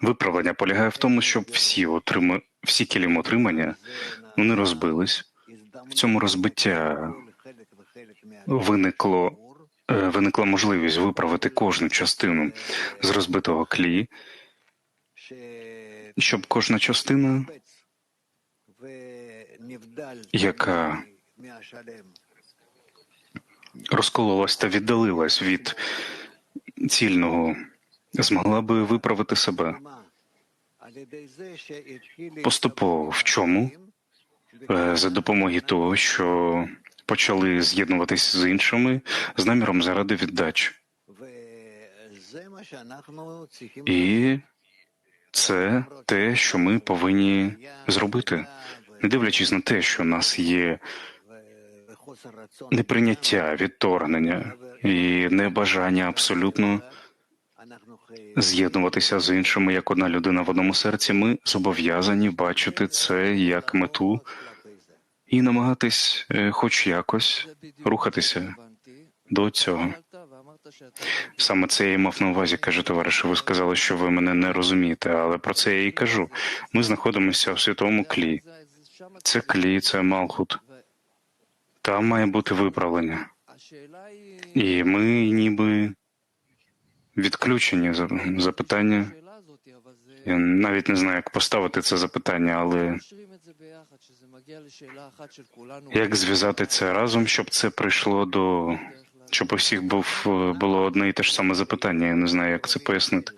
Виправлення полягає в тому, щоб всі отрима... всі кілім отримання вони розбились. В цьому розбиття виникло е, виникла можливість виправити кожну частину з розбитого клі, щоб кожна частина, яка розкололась та віддалилась від цільного, змогла би виправити себе поступово в чому? е, за допомогою того, що почали з'єднуватись з іншими з наміром заради віддачі. І це те, що ми повинні зробити, не дивлячись на те, що в нас є неприйняття, відторгнення і небажання абсолютно з'єднуватися з іншими як одна людина в одному серці. Ми зобов'язані бачити це як мету і намагатись, е, хоч якось, рухатися до цього. Саме це я і мав на увазі, каже товариш. Ви сказали, що ви мене не розумієте, але про це я і кажу. Ми знаходимося в святому клі. Це клі, це Малхут. Там має бути виправлення. І ми ніби відключені запитання. Я навіть не знаю, як поставити це запитання, але як зв'язати це разом, щоб це прийшло до щоб у всіх був було одне і те ж саме запитання. Я не знаю, як це пояснити.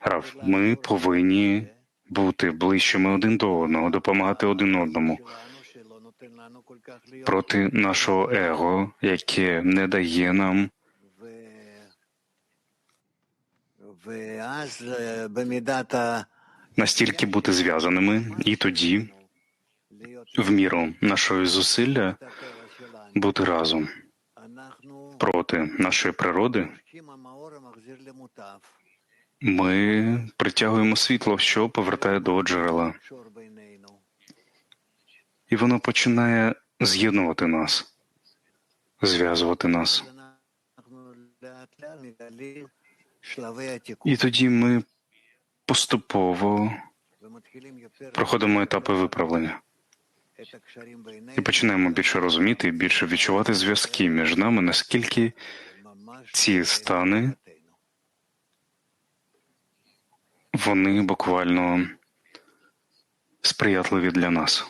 Рав, ми повинні бути ближчими один до одного, допомагати один одному проти нашого его, яке не дає нам настільки бути зв'язаними, і тоді, в міру нашої зусилля, бути разом проти нашої природи, ми притягуємо світло, що повертає до джерела, і воно починає з'єднувати нас, зв'язувати нас. І тоді ми поступово проходимо етапи виправлення і починаємо більше розуміти і більше відчувати зв'язки між нами, наскільки ці стани вони буквально сприятливі для нас.